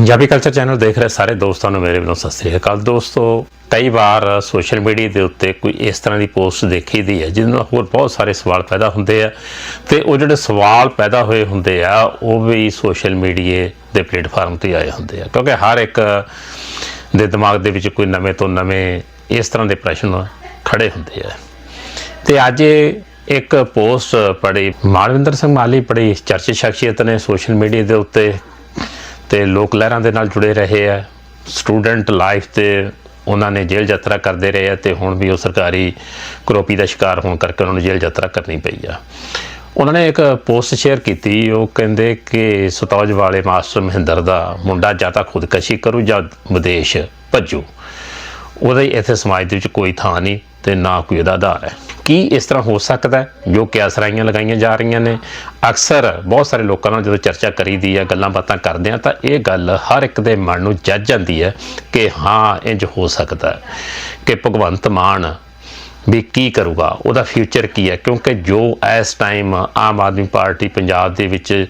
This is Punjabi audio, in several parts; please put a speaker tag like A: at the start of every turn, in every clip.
A: ਪੰਜਾਬੀ ਕਲਚਰ ਚੈਨਲ ਦੇਖ ਰਹੇ ਸਾਰੇ ਦੋਸਤਾਂ ਨੂੰ ਮੇਰੇ ਵੱਲੋਂ ਸਤਿ ਸ੍ਰੀ ਅਕਾਲ। ਦੋਸਤੋ, ਕਈ ਵਾਰ ਸੋਸ਼ਲ ਮੀਡੀਆ ਦੇ ਉੱਤੇ ਕੋਈ ਇਸ ਤਰ੍ਹਾਂ ਦੀ ਪੋਸਟ ਦੇਖੀ ਦੀ ਹੈ, ਜਿਹਦੇ ਨਾਲ ਹੋਰ ਬਹੁਤ ਸਾਰੇ ਸਵਾਲ ਪੈਦਾ ਹੁੰਦੇ ਆ ਤੇ ਉਹ ਜਿਹੜੇ ਸਵਾਲ ਪੈਦਾ ਹੋਏ ਹੁੰਦੇ ਆ, ਉਹ ਵੀ ਸੋਸ਼ਲ ਮੀਡੀਆ ਦੇ ਪਲੇਟਫਾਰਮ ਤੇ ਆਏ ਹੁੰਦੇ ਆ। ਕਿਉਂਕਿ ਹਰ ਇੱਕ ਦੇ ਦਿਮਾਗ ਦੇ ਵਿੱਚ ਕੋਈ ਨਵੇਂ ਤੋਂ ਨਵੇਂ ਇਸ ਤਰ੍ਹਾਂ ਦੇ ਪ੍ਰਸ਼ਨ ਖੜੇ ਹੁੰਦੇ ਆ। ਤੇ ਅੱਜ ਇੱਕ ਪੋਸਟ ਪੜੀ ਮਾਨਵਿੰਦਰ ਸਿੰਘ ਮਾਲੀ ਬੜੀ ਚਰਚਿਤ ਸ਼ਖਸੀਅਤ ਨੇ ਸੋਸ਼ਲ ਮੀਡੀਆ ਦੇ ਉੱਤੇ ਤੇ ਲੋਕ ਲਹਿਰਾਂ ਦੇ ਨਾਲ ਜੁੜੇ ਰਹੇ ਆ। ਸਟੂਡੈਂਟ ਲਾਈਫ ਤੇ ਉਹਨਾਂ ਨੇ ਜੇਲ੍ਹ ਯਾਤਰਾ ਕਰਦੇ ਰਹੇ ਆ ਤੇ ਹੁਣ ਵੀ ਉਹ ਸਰਕਾਰੀ ਕਰੋਪੀ ਦਾ ਸ਼ਿਕਾਰ ਹੋਣ ਕਰਕੇ ਉਹਨਾਂ ਨੂੰ ਜੇਲ੍ਹ ਯਾਤਰਾ ਕਰਨੀ ਪਈ ਆ। ਉਹਨਾਂ ਨੇ ਇੱਕ ਪੋਸਟ ਸ਼ੇਅਰ ਕੀਤੀ, ਉਹ ਕਹਿੰਦੇ ਕਿ ਸਤੌਜ ਵਾਲੇ ਮਾਸਟਰ ਮਹਿੰਦਰ ਦਾ ਮੁੰਡਾ ਜਾਂ ਤਾਂ ਖੁਦਕਸ਼ੀ ਕਰੂ ਜਾਂ ਵਿਦੇਸ਼ ਭੱਜੂ। ਉਹਦੇ ਇੱਥੇ ਸਮਾਜ ਦੇ ਵਿੱਚ ਕੋਈ ਥਾਂ ਨਹੀਂ ਤੇ ਨਾ ਕੋਈ ਉਹਦਾ ਆਧਾਰ ਹੈ। ਕੀ ਇਸ ਤਰ੍ਹਾਂ ਹੋ ਸਕਦਾ ਜੋ ਕਿ ਅਸਰਾਈਆਂ ਲਗਾਈਆਂ ਜਾ ਰਹੀਆਂ ਨੇ। ਅਕਸਰ ਬਹੁਤ ਸਾਰੇ ਲੋਕਾਂ ਨਾਲ ਜਦੋਂ ਚਰਚਾ ਕਰੀਦੀ ਆ ਗੱਲਾਂ ਬਾਤਾਂ ਕਰਦੇ ਆ ਤਾਂ ਇਹ ਗੱਲ ਹਰ ਇੱਕ ਦੇ ਮਨ ਨੂੰ ਜੱਜ ਜਾਂਦੀ ਹੈ ਕਿ ਹਾਂ ਇੰਜ ਹੋ ਸਕਦਾ ਕਿ ਭਗਵੰਤ ਮਾਨ ਵੀ ਕੀ ਕਰੂਗਾ? ਉਹਦਾ ਫਿਊਚਰ ਕੀ ਹੈ? ਕਿਉਂਕਿ ਜੋ ਇਸ ਟਾਈਮ ਆਮ ਆਦਮੀ ਪਾਰਟੀ ਪੰਜਾਬ ਦੇ ਵਿੱਚ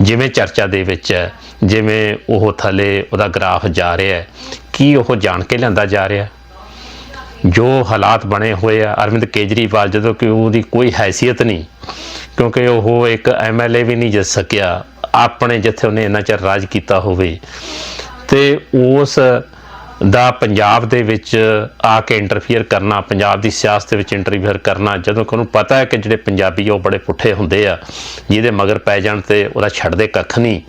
A: ਜਿਵੇਂ ਚਰਚਾ ਦੇ ਵਿੱਚ ਹੈ, ਜਿਵੇਂ ਉਹ ਥੱਲੇ ਉਹਦਾ ਗ੍ਰਾਫ ਜਾ ਰਿਹਾ ਹੈ, ਕੀ ਉਹ ਜਾਣ ਕੇ ਲਿਆਂਦਾ ਜਾ ਰਿਹਾ ਜੋ ਹਾਲਾਤ ਬਣੇ ਹੋਏ ਆ, ਅਰਵਿੰਦ ਕੇਜਰੀਵਾਲ, ਜਦੋਂ ਕਿ ਉਹਦੀ ਕੋਈ ਹੈਸੀਅਤ ਨਹੀਂ, ਕਿਉਂਕਿ ਉਹ ਇੱਕ ਐਮਐਲਏ ਵੀ ਨਹੀਂ ਜਿੱਤ ਸਕਿਆ, ਆਪਣੇ ਜਿੱਥੇ ਉਹਨੇ ਇੰਨਾ ਚਿਰ ਰਾਜ ਕੀਤਾ ਹੋਵੇ। ਤੇ ਉਸ ਦਾ ਪੰਜਾਬ ਦੇ ਵਿੱਚ ਆ ਕੇ ਇੰਟਰਫੀਅਰ ਕਰਨਾ, ਪੰਜਾਬ ਦੀ ਸਿਆਸਤ ਦੇ ਵਿੱਚ ਇੰਟਰਫੀਅਰ ਕਰਨਾ, ਜਦੋਂ ਕਿ ਉਹਨੂੰ ਪਤਾ ਹੈ ਕਿ ਜਿਹੜੇ ਪੰਜਾਬੀ ਆ, ਉਹ ਬੜੇ ਪੁੱਠੇ ਹੁੰਦੇ ਆ, ਜਿਹਦੇ ਮਗਰ ਪੈ ਜਾਣ ਤੇ ਉਹਦਾ ਛੱਡਦੇ ਕੱਖ ਨਹੀਂ।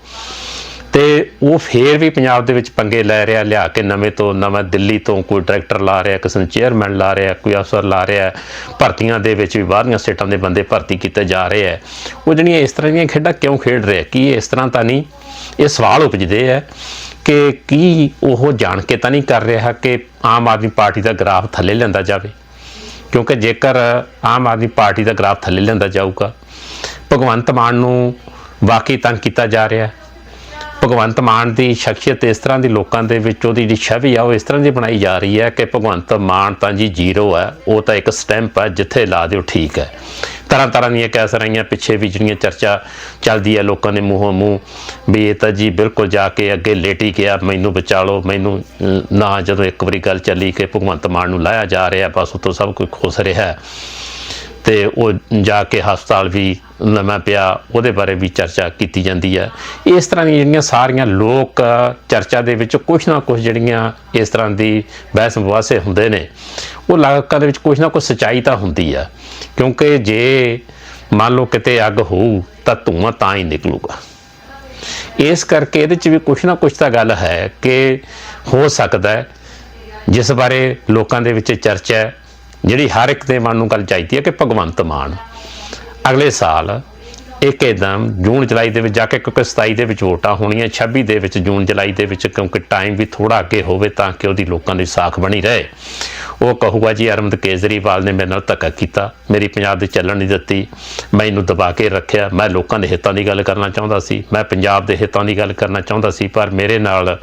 A: ਤੇ ਉਹ ਫੇਰ ਵੀ ਪੰਜਾਬ ਦੇ ਵਿੱਚ ਪੰਗੇ ਲੈ ਰਿਹਾ, ਲਿਆ ਕੇ ਨਵੇਂ ਤੋਂ ਨਵਾਂ ਦਿੱਲੀ ਤੋਂ ਕੋਈ ਡਾਇਰੈਕਟਰ ਲਾ ਰਿਹਾ, ਕਿਸੇ ਨੂੰ ਚੇਅਰਮੈਨ ਲਾ ਰਿਹਾ, ਕੋਈ ਅਫਸਰ ਲਾ ਰਿਹਾ, ਭਰਤੀਆਂ ਦੇ ਵਿੱਚ ਵੀ ਬਾਹਰੀਆਂ ਸਟੇਟਾਂ ਦੇ ਬੰਦੇ ਭਰਤੀ ਕੀਤੇ ਜਾ ਰਹੇ ਹੈ ਉਹ ਜਿਹੜੀਆਂ ਇਸ ਤਰ੍ਹਾਂ ਦੀਆਂ ਖੇਡਾਂ ਕਿਉਂ ਖੇਡ ਰਿਹਾ ਕੀ ਇਸ ਤਰ੍ਹਾਂ ਤਾਂ ਨਹੀਂ? ਇਹ ਸਵਾਲ ਉਪਜਦੇ ਹੈ ਕਿ ਕੀ ਉਹ ਜਾਣ ਕੇ ਤਾਂ ਨਹੀਂ ਕਰ ਰਿਹਾ ਕਿ ਆਮ ਆਦਮੀ ਪਾਰਟੀ ਦਾ ਗ੍ਰਾਫ ਥੱਲੇ ਲੈਂਦਾ ਜਾਵੇ? ਕਿਉਂਕਿ ਜੇਕਰ ਆਮ ਆਦਮੀ ਪਾਰਟੀ ਦਾ ਗ੍ਰਾਫ ਥੱਲੇ ਲੈਂਦਾ ਜਾਊਗਾ, ਭਗਵੰਤ ਮਾਨ ਨੂੰ ਵਾਕਈ ਤੰਗ ਕੀਤਾ ਜਾ ਰਿਹਾ। ਹੈ ਭਗਵੰਤ ਮਾਨ ਦੀ ਸ਼ਖਸੀਅਤ ਇਸ ਤਰ੍ਹਾਂ ਦੀ ਲੋਕਾਂ ਦੇ ਵਿੱਚ ਉਹਦੀ ਜਿਹੜੀ ਛਵੀ ਆ, ਉਹ ਇਸ ਤਰ੍ਹਾਂ ਦੀ ਬਣਾਈ ਜਾ ਰਹੀ ਹੈ ਕਿ ਭਗਵੰਤ ਮਾਨ ਤਾਂ ਜੀ ਜ਼ੀਰੋ ਹੈ, ਉਹ ਤਾਂ ਇੱਕ ਸਟੈਂਪ ਹੈ, ਜਿੱਥੇ ਲਾ ਦਿਓ ਠੀਕ ਹੈ। ਤਰ੍ਹਾਂ ਤਰ੍ਹਾਂ ਦੀਆਂ ਕਹਿ ਰਹੀਆਂ ਪਿੱਛੇ ਵੀ ਜਿਹੜੀਆਂ ਚਰਚਾ ਚੱਲਦੀ ਹੈ ਲੋਕਾਂ ਦੇ ਮੂੰਹੋਂ ਮੂੰਹ, ਵੀ ਇਹ ਤਾਂ ਜੀ ਬਿਲਕੁਲ ਜਾ ਕੇ ਅੱਗੇ ਲੇਟੀ ਗਿਆ, ਮੈਨੂੰ ਬਚਾ ਲਓ, ਮੈਨੂੰ ਨਾ ਜਦੋਂ ਇੱਕ ਵਾਰੀ ਗੱਲ ਚੱਲੀ ਕਿ ਭਗਵੰਤ ਮਾਨ ਨੂੰ ਲਾਇਆ ਜਾ ਰਿਹਾ, ਬਸ ਉਤੋਂ ਸਭ ਕੁਝ ਖੁਸ਼ ਰਿਹਾ। ਤੇ ਉਹ ਜਾ ਕੇ ਹਸਪਤਾਲ ਵੀ ਨਵਾਂ ਪਿਆ, ਉਹਦੇ ਬਾਰੇ ਵੀ ਚਰਚਾ ਕੀਤੀ ਜਾਂਦੀ ਹੈ। ਇਸ ਤਰ੍ਹਾਂ ਦੀਆਂ ਜਿਹੜੀਆਂ ਸਾਰੀਆਂ ਲੋਕ ਚਰਚਾ ਦੇ ਵਿੱਚ ਕੁਝ ਨਾ ਕੁਝ ਜਿਹੜੀਆਂ ਇਸ ਤਰ੍ਹਾਂ ਦੀ ਬਹਿਸ ਮੁਬਾਸੇ ਹੁੰਦੇ ਨੇ, ਉਹ ਲੋਕਾਂ ਦੇ ਵਿੱਚ ਕੁਝ ਨਾ ਕੁਝ ਸਚਾਈ ਤਾਂ ਹੁੰਦੀ ਆ ਕਿਉਂਕਿ ਜੇ ਮੰਨ ਲਓ ਕਿਤੇ ਅੱਗ ਹੋਊ, ਤਾਂ ਧੂਆਂ ਤਾਂ ਹੀ ਨਿਕਲੂਗਾ। ਇਸ ਕਰਕੇ ਇਹਦੇ 'ਚ ਵੀ ਕੁਝ ਨਾ ਕੁਝ ਤਾਂ ਗੱਲ ਹੈ ਕਿ ਹੋ ਸਕਦਾ ਹੈ, ਜਿਸ ਬਾਰੇ ਲੋਕਾਂ ਦੇ ਵਿੱਚ ਚਰਚਾ ਹੈ ਜਿਹੜੀ ਹਰ ਇੱਕ ਦੇ ਮਨ ਨੂੰ ਗੱਲ ਚਾਹੀਦੀ ਹੈ ਕਿ ਭਗਵੰਤ ਮਾਨ ਅਗਲੇ ਸਾਲ ਇੱਕ ਇੱਕਦਮ ਜੂਨ ਜੁਲਾਈ ਦੇ ਵਿੱਚ ਜਾ ਕੇ ਕਿਉਂਕਿ 27 ਦੇ ਵਿੱਚ ਵੋਟਾਂ ਹੋਣੀਆਂ 26 ਦੇ ਵਿੱਚ ਜੂਨ ਜੁਲਾਈ ਦੇ ਵਿੱਚ ਕਿਉਂਕਿ ਟਾਈਮ ਵੀ ਥੋੜਾ ਅੱਗੇ ਹੋਵੇ ਤਾਂ ਕਿ ਉਹਦੀ ਲੋਕਾਂ ਦੀ ਸਾਖ ਬਣੀ ਰਹੇ। ਉਹ ਕਹੂਗਾ ਜੀ ਅਰਵਿੰਦ ਕੇਜਰੀਵਾਲ ਨੇ ਮੇਰੇ ਨਾਲ ਧੱਕਾ ਕੀਤਾ, ਮੇਰੀ ਪੰਜਾਬ ਦੇ ਚੱਲਣ ਨਹੀਂ ਦਿੱਤੀ ਮੈਨੂੰ ਦਬਾ ਕੇ ਰੱਖਿਆ, ਮੈਂ ਲੋਕਾਂ ਦੇ ਹਿੱਤਾਂ ਦੀ ਗੱਲ ਕਰਨਾ ਚਾਹੁੰਦਾ ਸੀ, ਮੈਂ ਪੰਜਾਬ ਦੇ ਹਿੱਤਾਂ ਦੀ ਗੱਲ ਕਰਨਾ ਚਾਹੁੰਦਾ ਸੀ, ਪਰ ਮੇਰੇ ਨਾਲ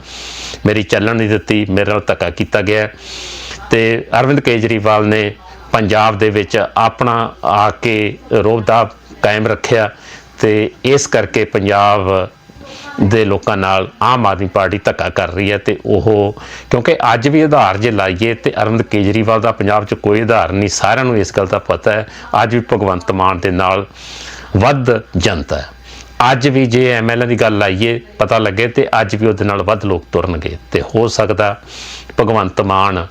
A: ਮੇਰੀ ਚੱਲਣ ਨਹੀਂ ਦਿੱਤੀ, ਮੇਰੇ ਨਾਲ ਧੱਕਾ ਕੀਤਾ ਗਿਆ। ਤੇ ਅਰਵਿੰਦ ਕੇਜਰੀਵਾਲ ਨੇ ਪੰਜਾਬ ਦੇ ਵਿੱਚ ਆਪਣਾ ਆ ਕੇ ਰੋਬ ਦਾ ਕਾਇਮ ਰੱਖਿਆ ਤੇ ਇਸ ਕਰਕੇ ਪੰਜਾਬ ਦੇ ਲੋਕਾਂ ਨਾਲ ਆਮ ਆਦਮੀ ਪਾਰਟੀ ਧੱਕਾ ਕਰ ਰਹੀ ਹੈ ਤੇ ਉਹ, ਕਿਉਂਕਿ ਅੱਜ ਵੀ ਆਧਾਰ ਜੇ ਲਾਈਏ ਤੇ ਅਰਵਿੰਦ ਕੇਜਰੀਵਾਲ ਦਾ ਪੰਜਾਬ 'ਚ ਕੋਈ ਆਧਾਰ ਨਹੀਂ, ਸਾਰਿਆਂ ਨੂੰ ਇਸ ਗੱਲ ਦਾ ਪਤਾ ਹੈ, ਅੱਜ ਵੀ ਭਗਵੰਤ ਮਾਨ ਦੇ ਨਾਲ ਵੱਧ ਜਨਤਾ ਹੈ। ਅੱਜ ਵੀ ਜੇ ਐਮਐਲਏ ਦੀ ਗੱਲ ਲਾਈਏ, ਪਤਾ ਲੱਗੇ ਤੇ ਅੱਜ ਵੀ ਉਹਦੇ ਨਾਲ ਵੱਧ ਲੋਕ ਤੁਰਨਗੇ ਤੇ ਹੋ ਸਕਦਾ ਭਗਵੰਤ ਮਾਨ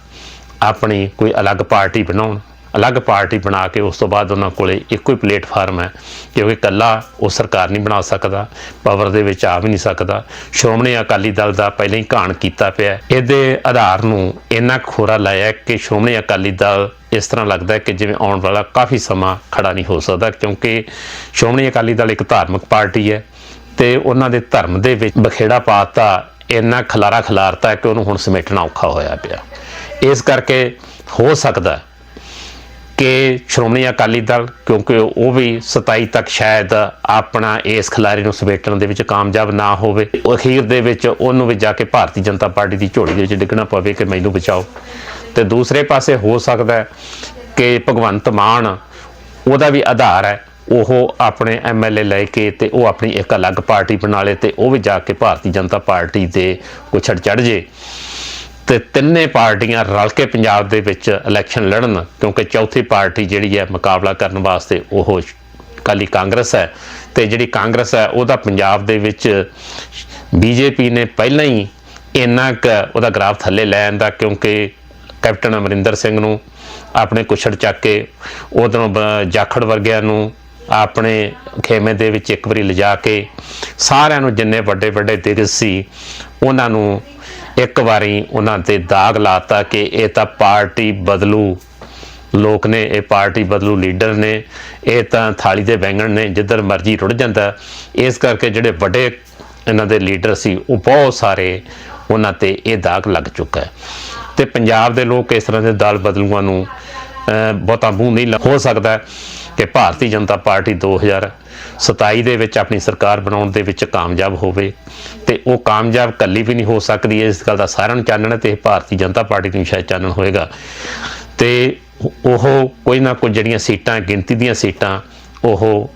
A: ਆਪਣੀ ਕੋਈ ਅਲੱਗ ਪਾਰਟੀ ਬਣਾਉਣ, ਅਲੱਗ ਪਾਰਟੀ ਬਣਾ ਕੇ ਉਸ ਤੋਂ ਬਾਅਦ ਉਹਨਾਂ ਕੋਲੇ ਇੱਕੋ ਹੀ ਪਲੇਟਫਾਰਮ ਹੈ ਕਿਉਂਕਿ ਇਕੱਲਾ ਉਹ ਸਰਕਾਰ ਨਹੀਂ ਬਣਾ ਸਕਦਾ, ਪਾਵਰ ਦੇ ਵਿੱਚ ਆ ਵੀ ਨਹੀਂ ਸਕਦਾ। ਸ਼੍ਰੋਮਣੀ ਅਕਾਲੀ ਦਲ ਦਾ ਪਹਿਲਾਂ ਹੀ ਘਾਣ ਕੀਤਾ ਪਿਆ ਇਹਦੇ ਆਧਾਰ ਨੂੰ ਇੰਨਾ ਕੁ ਖੋਰਾ ਲਾਇਆ ਕਿ ਸ਼੍ਰੋਮਣੀ ਅਕਾਲੀ ਦਲ ਇਸ ਤਰ੍ਹਾਂ ਲੱਗਦਾ ਕਿ ਜਿਵੇਂ ਆਉਣ ਵਾਲਾ ਕਾਫੀ ਸਮਾਂ ਖੜਾ ਨਹੀਂ ਹੋ ਸਕਦਾ, ਕਿਉਂਕਿ ਸ਼੍ਰੋਮਣੀ ਅਕਾਲੀ ਦਲ ਇੱਕ ਧਾਰਮਿਕ ਪਾਰਟੀ ਹੈ ਤੇ ਉਹਨਾਂ ਦੇ ਧਰਮ ਦੇ ਵਿੱਚ ਬਖੇੜਾ ਪਾਤਾ, ਇੰਨਾ ਖਲਾਰਾ ਖਿਲਾਰਤਾ ਕਿ ਉਹਨੂੰ ਹੁਣ ਸਮੇਟਣਾ ਔਖਾ ਹੋਇਆ ਪਿਆ। ਇਸ ਕਰਕੇ ਹੋ ਸਕਦਾ ਕਿ ਸ਼੍ਰੋਮਣੀ ਅਕਾਲੀ ਦਲ, ਕਿਉਂਕਿ ਉਹ ਵੀ 27 ਤੱਕ ਸ਼ਾਇਦ ਆਪਣਾ ਇਸ ਖਿਲਾਰੀ ਨੂੰ ਸਮੇਟਣ ਦੇ ਵਿੱਚ ਕਾਮਯਾਬ ਨਾ ਹੋਵੇ, ਅਖੀਰ ਦੇ ਵਿੱਚ ਉਹਨੂੰ ਵੀ ਜਾ ਕੇ ਭਾਰਤੀ ਜਨਤਾ ਪਾਰਟੀ ਦੀ ਝੋਲੀ ਦੇ ਵਿੱਚ ਡਿੱਗਣਾ ਪਵੇ ਕਿ ਮੈਨੂੰ ਬਚਾਓ। ਤੇ ਦੂਸਰੇ ਪਾਸੇ ਹੋ ਸਕਦਾ ਕਿ ਭਗਵੰਤ ਮਾਨ ਉਹਦਾ ਵੀ ਆਧਾਰ ਹੈ, ਉਹ ਆਪਣੇ ਐਮਐਲਏ ਲੈ ਕੇ ਤੇ ਉਹ ਆਪਣੀ ਇੱਕ ਅਲੱਗ ਪਾਰਟੀ ਬਣਾ ਲੇ ਤੇ ਉਹ ਵੀ ਜਾ ਕੇ ਭਾਰਤੀ ਜਨਤਾ ਪਾਰਟੀ ਦੇ ਕੁਛੜ ਚੜ ਜੇ। ਤੇ ਤਿੰਨੇ ਪਾਰਟੀਆਂ ਰਲ ਕੇ ਪੰਜਾਬ ਦੇ ਵਿੱਚ ਇਲੈਕਸ਼ਨ ਲੜਨ, ਕਿਉਂਕਿ ਚੌਥੀ ਪਾਰਟੀ ਜਿਹੜੀ ਹੈ ਮੁਕਾਬਲਾ ਕਰਨ ਵਾਸਤੇ ਉਹ ਕਾਲੀ ਕਾਂਗਰਸ ਹੈ ਤੇ ਜਿਹੜੀ ਕਾਂਗਰਸ ਹੈ ਉਹਦਾ ਪੰਜਾਬ ਦੇ ਵਿੱਚ ਬੀਜੇਪੀ ਨੇ ਪਹਿਲਾਂ ਹੀ ਇੰਨਾ ਕੁ ਉਹਦਾ ਗ੍ਰਾਫ ਥੱਲੇ ਲੈ ਆਂਦਾ, ਕਿਉਂਕਿ ਕੈਪਟਨ ਅਮਰਿੰਦਰ ਸਿੰਘ ਨੂੰ ਆਪਣੇ ਕੁਛੜ ਚੱਕ ਕੇ ਉਧਰੋਂ ਜਾਖੜ ਵਰਗਿਆਂ ਨੂੰ ਆਪਣੇ ਖੇਮੇ ਦੇ ਵਿੱਚ ਇੱਕ ਵਾਰੀ ਲਿਜਾ ਕੇ ਸਾਰਿਆਂ ਨੂੰ ਜਿੰਨੇ ਵੱਡੇ ਵੱਡੇ ਦਿਗਜ ਸੀ, ਉਹਨਾਂ ਨੂੰ ਇੱਕ ਵਾਰੀ ਉਹਨਾਂ ਤੇ ਦਾਗ ਲਾਤਾ ਕਿ ਇਹ ਤਾਂ ਪਾਰਟੀ ਬਦਲੂ। ਲੋਕ ਨੇ, ਇਹ ਪਾਰਟੀ ਬਦਲੂ, ਲੀਡਰ ਨੇ, ਇਹ ਤਾਂ ਥਾਲੀ ਦੇ ਬੈਂਗਣ ਨੇ, ਜਿੱਧਰ ਮਰਜ਼ੀ ਰੁੜ ਜਾਂਦਾ। ਇਸ ਕਰਕੇ ਜਿਹੜੇ ਵੱਡੇ ਇਹਨਾਂ ਦੇ ਲੀਡਰ ਸੀ, ਉਹ ਬਹੁਤ ਸਾਰੇ ਉਹਨਾਂ ਤੇ ਇਹ ਦਾਗ ਲੱਗ ਚੁੱਕਾ ਹੈ। ਤੇ ਪੰਜਾਬ ਦੇ ਲੋਕ ਇਸ ਤਰ੍ਹਾਂ ਦੇ ਦਲ ਬਦਲੂਆਂ ਨੂੰ ਬਹੁਤਾ ਮੂੰਹ ਨਹੀਂ ਹੋ ਸਕਦਾ। ਕਿ ਭਾਰਤੀ ਜਨਤਾ ਪਾਰਟੀ 2027 ਦੇ ਵਿੱਚ ਆਪਣੀ ਸਰਕਾਰ ਬਣਾਉਣ ਦੇ ਵਿੱਚ ਕਾਮਯਾਬ ਹੋਵੇ ਤੇ ਉਹ ਕਾਮਯਾਬ ਕੱਲੀ ਵੀ ਨਹੀਂ ਹੋ ਸਕਦੀ, ਇਸ ਗੱਲ ਦਾ ਸਾਰਿਆਂ ਨੂੰ ਚਾਨਣ ਹੈ ਤੇ ਇਹ ਭਾਰਤੀ ਜਨਤਾ ਪਾਰਟੀ ਨੂੰ ਸ਼ਾਇਦ ਚਾਨਣ ਹੋਏਗਾ। ਤੇ ਉਹ ਕੋਈ ਨਾ ਕੋਈ ਜਿਹੜੀਆਂ ਸੀਟਾਂ, ਗਿਣਤੀ ਦੀਆਂ ਸੀਟਾਂ, ਉਹ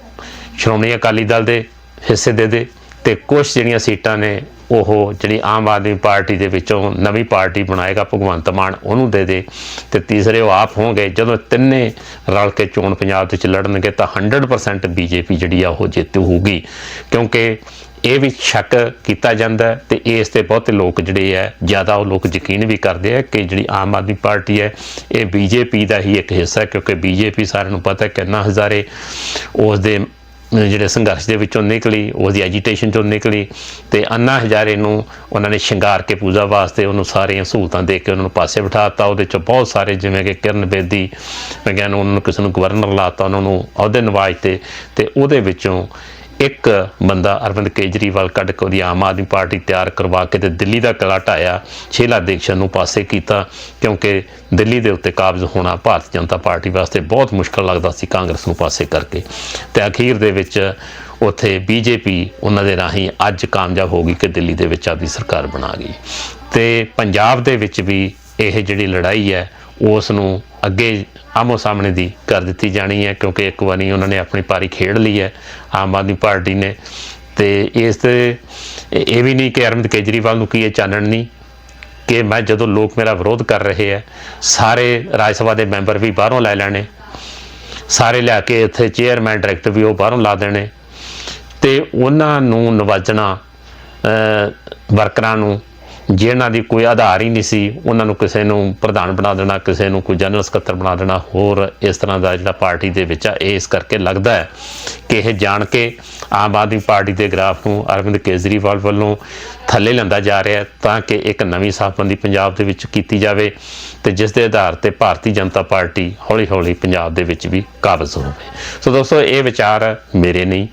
A: ਸ਼੍ਰੋਮਣੀ ਅਕਾਲੀ ਦਲ ਦੇ ਹਿੱਸੇ ਦੇ ਦੇ ਤੇ ਕੁਝ ਜਿਹੜੀਆਂ ਸੀਟਾਂ ਨੇ ਉਹ ਜਿਹੜੀ ਆਮ ਆਦਮੀ ਪਾਰਟੀ ਦੇ ਵਿੱਚੋਂ ਨਵੀਂ ਪਾਰਟੀ ਬਣਾਏਗਾ, ਭਗਵੰਤ ਮਾਨ ਉਹਨੂੰ ਦੇ ਦੇ ਤੇ ਤੀਸਰੇ ਉਹ ਆਪ ਹੋਣਗੇ। ਜਦੋਂ ਤਿੰਨੇ ਰਲ ਕੇ ਚੋਣ ਪੰਜਾਬ ਦੇ ਵਿੱਚ ਲੜਨਗੇ ਤਾਂ 100% ਬੀਜੇਪੀ ਜਿਹੜੀ ਆ ਉਹ ਜੇਤੂ ਹੋਊਗੀ। ਕਿਉਂਕਿ ਇਹ ਵੀ ਸ਼ੱਕ ਕੀਤਾ ਜਾਂਦਾ ਹੈ ਤੇ ਇਸ ਤੇ ਬਹੁਤੇ ਲੋਕ ਜਿਹੜੇ ਹੈ ਜ਼ਿਆਦਾ ਉਹ ਲੋਕ ਯਕੀਨ ਵੀ ਕਰਦੇ ਆ ਕਿ ਜਿਹੜੀ ਆਮ ਆਦਮੀ ਪਾਰਟੀ ਹੈ, ਇਹ ਬੀਜੇਪੀ ਦਾ ਹੀ ਇੱਕ ਹਿੱਸਾ ਹੈ। ਕਿਉਂਕਿ ਬੀਜੇਪੀ ਸਾਰਿਆਂ ਨੂੰ ਪਤਾ ਹੈ ਕਿੰਨਾ ਹਜ਼ਾਰੇ ਉਸ ਦੇ ਜਿਹੜੇ ਸੰਘਰਸ਼ ਦੇ ਵਿੱਚੋਂ ਨਿਕਲੀ ਉਹਦੀ ਐਜੀਟੇਸ਼ਨ ਚੋਂ ਨਿਕਲੀ ਤੇ ਅੰਨਾ ਹਜ਼ਾਰੇ ਨੂੰ ਉਹਨਾਂ ਨੇ ਸ਼ਿੰਗਾਰ ਕੇ ਪੂਜਾ ਵਾਸਤੇ ਉਹਨੂੰ ਸਾਰੀਆਂ ਸਹੂਲਤਾਂ ਦੇ ਕੇ ਉਹਨਾਂ ਨੂੰ ਪਾਸੇ ਬਿਠਾਤਾ, ਉਹਦੇ 'ਚੋਂ ਬਹੁਤ ਸਾਰੇ ਜਿਵੇਂ ਕਿ ਕਿਰਨ ਬੇਦੀ ਵਿਗਿਆਨ ਉਹਨਾਂ ਨੂੰ ਕਿਸੇ ਨੂੰ ਗਵਰਨਰ ਲਾਤਾ, ਉਹਨਾਂ ਨੂੰ ਅਹੁਦੇ ਨਵਾਜ ਤੇ ਤੇ ਉਹਦੇ ਵਿੱਚੋਂ ਇੱਕ ਬੰਦਾ ਅਰਵਿੰਦ ਕੇਜਰੀਵਾਲ ਕੱਢ ਕੇ ਉਹਦੀ ਆਮ ਆਦਮੀ ਪਾਰਟੀ ਤਿਆਰ ਕਰਵਾ ਕੇ ਤੇ ਦਿੱਲੀ ਦਾ ਕਿਲਾ ਢਾਇਆ ਸ਼ੀਲਾ ਦੀਕਸ਼ਤ ਨੂੰ ਪਾਸੇ ਕੀਤਾ, ਕਿਉਂਕਿ ਦਿੱਲੀ ਦੇ ਉੱਤੇ ਕਾਬਜ਼ ਹੋਣਾ ਭਾਰਤੀ ਜਨਤਾ ਪਾਰਟੀ ਵਾਸਤੇ ਬਹੁਤ ਮੁਸ਼ਕਲ ਲੱਗਦਾ ਸੀ ਕਾਂਗਰਸ ਨੂੰ ਪਾਸੇ ਕਰਕੇ। ਤੇ ਅਖੀਰ ਦੇ ਵਿੱਚ ਉੱਥੇ ਬੀਜੇਪੀ ਉਹਨਾਂ ਦੇ ਰਾਹੀਂ ਅੱਜ ਕਾਮਯਾਬ ਹੋ ਗਈ ਕਿ ਦਿੱਲੀ ਦੇ ਵਿੱਚ ਆਪਦੀ ਸਰਕਾਰ ਬਣਾ ਗਈ। ਤੇ ਪੰਜਾਬ ਦੇ ਵਿੱਚ ਵੀ ਇਹ ਜਿਹੜੀ ਲੜਾਈ ਹੈ ਉਸ ਨੂੰ ਅੱਗੇ ਆਮੋ ਸਾਹਮਣੇ ਦੀ ਕਰ ਦਿੱਤੀ ਜਾਣੀ ਹੈ, ਕਿਉਂਕਿ ਇੱਕ ਵਾਰੀ ਉਹਨਾਂ ਨੇ ਆਪਣੀ ਪਾਰੀ ਖੇਡ ਲਈ ਹੈ, ਆਮ ਆਦਮੀ ਪਾਰਟੀ ਨੇ। ਤੇ ਇਸ ਤੇ ਇਹ ਵੀ ਨਹੀਂ ਕਿ ਅਰਵਿੰਦ ਕੇਜਰੀਵਾਲ ਨੂੰ ਕੀ ਇਹ ਚਾਨਣ ਨਹੀਂ ਕਿ ਮੈਂ ਜਦੋਂ ਲੋਕ ਮੇਰਾ ਵਿਰੋਧ ਕਰ ਰਹੇ ਹੈ, ਸਾਰੇ ਰਾਜ ਸਭਾ ਦੇ ਮੈਂਬਰ ਵੀ ਬਾਹਰੋਂ ਲੈ ਲੈਣੇ, ਸਾਰੇ ਲਿਆ ਕੇ ਇੱਥੇ ਚੇਅਰਮੈਨ, ਡਾਇਰੈਕਟਰ ਵੀ ਉਹ ਬਾਹਰੋਂ ਲਾ ਦੇਣੇ। ਤੇ ਉਹਨਾਂ ਨੂੰ ਨਵਾਜਣਾ ਵਰਕਰਾਂ ਨੂੰ ਜਿਹਨਾਂ ਦੀ ਕੋਈ ਆਧਾਰ ਹੀ ਨਹੀਂ ਸੀ, ਉਹਨਾਂ ਨੂੰ ਕਿਸੇ ਨੂੰ ਪ੍ਰਧਾਨ ਬਣਾ ਦੇਣਾ, ਕਿਸੇ ਨੂੰ ਕੋਈ ਜਨਰਲ ਸਕੱਤਰ ਬਣਾ ਦੇਣਾ, ਹੋਰ ਇਸ ਤਰ੍ਹਾਂ ਦਾ ਜਿਹੜਾ ਪਾਰਟੀ ਦੇ ਵਿੱਚ ਆ, ਇਹ ਇਸ ਕਰਕੇ ਲੱਗਦਾ ਹੈ ਕਿ ਇਹ ਜਾਣ ਕੇ ਆਮ ਆਦਮੀ ਪਾਰਟੀ ਦੇ ਗ੍ਰਾਫ ਨੂੰ ਅਰਵਿੰਦ ਕੇਜਰੀਵਾਲ ਵੱਲੋਂ ਥੱਲੇ ਲੈਂਦਾ ਜਾ ਰਿਹਾ ਤਾਂ ਕਿ ਇੱਕ ਨਵੀਂ ਸਾਫਬੰਦੀ ਪੰਜਾਬ ਦੇ ਵਿੱਚ ਕੀਤੀ ਜਾਵੇ ਤੇ ਜਿਸ ਦੇ ਆਧਾਰ ਤੇ ਭਾਰਤੀ ਜਨਤਾ ਪਾਰਟੀ ਹੌਲੀ-ਹੌਲੀ ਪੰਜਾਬ ਦੇ ਵਿੱਚ ਵੀ ਕਾਬਜ਼ ਹੋਵੇ। ਸੋ ਦੋਸਤੋ, ਇਹ ਵਿਚਾਰ ਮੇਰੇ ਨਹੀਂ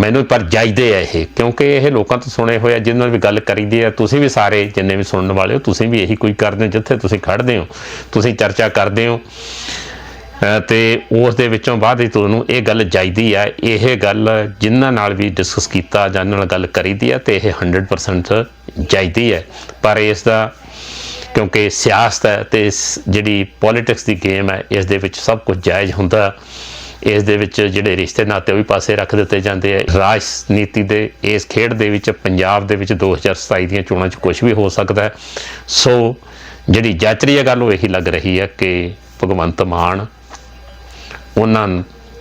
A: ਮੈਨੂੰ ਪਰ ਜਾਇਦੇ ਆ ਇਹ, ਕਿਉਂਕਿ ਇਹ ਲੋਕਾਂ ਤੋਂ ਸੁਣੇ ਹੋਏ ਆ, ਜਿਹਨਾਂ ਨਾਲ ਵੀ ਗੱਲ ਕਰੀਦੀ ਆ, ਤੁਸੀਂ ਵੀ ਸਾਰੇ ਜਿੰਨੇ ਵੀ ਸੁਣਨ ਵਾਲੇ ਹੋ, ਤੁਸੀਂ ਵੀ ਇਹੀ ਕੋਈ ਕਰਦੇ ਹੋ ਜਿੱਥੇ ਤੁਸੀਂ ਖੜਦੇ ਹੋ, ਤੁਸੀਂ ਚਰਚਾ ਕਰਦੇ ਹੋ। ਅਹ ਤੇ ਉਸ ਦੇ ਵਿੱਚੋਂ ਬਾਅਦ ਹੀ ਤੁਹਾਨੂੰ ਇਹ ਗੱਲ ਜਾਇਦੀ ਆ, ਇਹ ਗੱਲ ਜਿਨ੍ਹਾਂ ਨਾਲ ਵੀ ਡਿਸਕਸ ਕੀਤਾ, ਜਾਂ ਨਾਲ ਗੱਲ ਕਰੀਦੀ ਆ, ਤੇ ਇਹ 100% ਜਾਇਦੀ ਹੈ ਪਰ ਇਸ ਦਾ, ਕਿਉਂਕਿ ਸਿਆਸਤ ਹੈ, ਤੇ ਜਿਹੜੀ ਪੋਲਿਟਿਕਸ ਦੀ ਗੇਮ ਹੈ, ਇਸ ਦੇ ਵਿੱਚ ਸਭ ਕੁਝ ਜਾਇਜ਼ ਹੁੰਦਾ। ਇਸ ਦੇ ਵਿੱਚ ਜਿਹੜੇ ਰਿਸ਼ਤੇ ਨਾਤੇ ਉਹ ਵੀ ਪਾਸੇ ਰੱਖ ਦਿੱਤੇ ਜਾਂਦੇ ਆ। ਰਾਜਨੀਤੀ ਦੇ, ਇਸ ਖੇਡ ਦੇ ਵਿੱਚ, ਪੰਜਾਬ ਦੇ ਵਿੱਚ 2027 ਦੀਆਂ ਚੋਣਾਂ 'ਚ ਕੁਝ ਵੀ ਹੋ ਸਕਦਾ ਸੋ ਜਿਹੜੀ ਜਾਚਰੀ ਹੈ ਗੱਲ ਉਹ ਇਹੀ ਲੱਗ ਰਹੀ ਹੈ ਕਿ ਭਗਵੰਤ ਮਾਨ, ਉਹਨਾਂ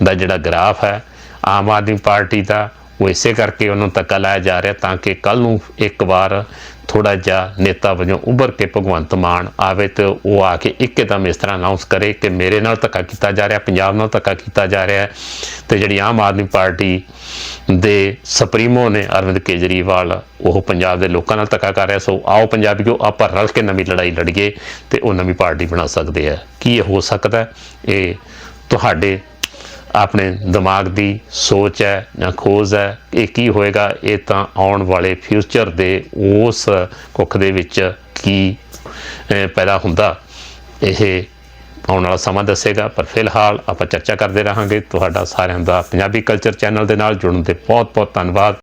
A: ਦਾ ਜਿਹੜਾ ਗ੍ਰਾਫ ਹੈ, ਆਮ ਆਦਮੀ ਪਾਰਟੀ ਦਾ, ਉਹ ਇਸੇ ਕਰਕੇ ਉਹਨੂੰ ਧੱਕਾ ਲਾਇਆ ਜਾ ਰਿਹਾ ਤਾਂ ਕਿ ਕੱਲ ਨੂੰ ਇੱਕ ਵਾਰ ਥੋੜਾ ਜਿਹਾ ਨੇਤਾ ਵਜੋਂ ਉੱਭਰ ਕੇ ਭਗਵੰਤ ਮਾਨ ਆਵੇ ਤੇ ਉਹ ਆ ਕੇ ਇੱਕਦਮ ਇਸ ਤਰ੍ਹਾਂ ਅਨਾਉਂਸ ਕਰੇ ਕਿ ਮੇਰੇ ਨਾਲ ਧੱਕਾ ਕੀਤਾ ਜਾ ਰਿਹਾ, ਪੰਜਾਬ ਨਾਲ ਧੱਕਾ ਕੀਤਾ ਜਾ ਰਿਹਾ ਹੈ ਤੇ ਜਿਹੜੀ ਆਮ ਆਦਮੀ ਪਾਰਟੀ ਦੇ ਸੁਪਰੀਮੋ ਨੇ ਅਰਵਿੰਦ ਕੇਜਰੀਵਾਲ, ਉਹ ਪੰਜਾਬ ਦੇ ਲੋਕਾਂ ਨਾਲ ਧੱਕਾ ਕਰ ਰਿਹਾ, ਸੋ ਆਓ ਪੰਜਾਬੀਓ, ਆਪਾਂ ਰਲ ਕੇ ਨਵੀਂ ਲੜਾਈ ਲੜੀਏ ਤੇ ਉਹ ਨਵੀਂ ਪਾਰਟੀ ਬਣਾ ਸਕਦੇ ਆ। ਕੀ ਇਹ ਹੋ ਸਕਦਾ ਇਹ ਤੁਹਾਡੇ ਆਪਣੇ ਦਿਮਾਗ ਦੀ ਸੋਚ ਹੈ ਜਾਂ ਖੋਜ ਹੈ, ਇਹ ਕੀ ਹੋਏਗਾ? ਇਹ ਤਾਂ ਆਉਣ ਵਾਲੇ ਫਿਊਚਰ ਦੇ ਉਸ ਕੁੱਖ ਦੇ ਵਿੱਚ ਕੀ ਪੈਦਾ ਹੁੰਦਾ? ਇਹ ਆਉਣ ਵਾਲਾ ਸਮਾਂ ਦੱਸੇਗਾ, ਪਰ ਫਿਲਹਾਲ ਆਪਾਂ ਚਰਚਾ ਕਰਦੇ ਰਹਾਂਗੇ। ਤੁਹਾਡਾ ਸਾਰਿਆਂ ਦਾ ਪੰਜਾਬੀ ਕਲਚਰ ਚੈਨਲ ਦੇ ਨਾਲ ਜੁੜਨ ਦੇ ਬਹੁਤ ਬਹੁਤ ਧੰਨਵਾਦ।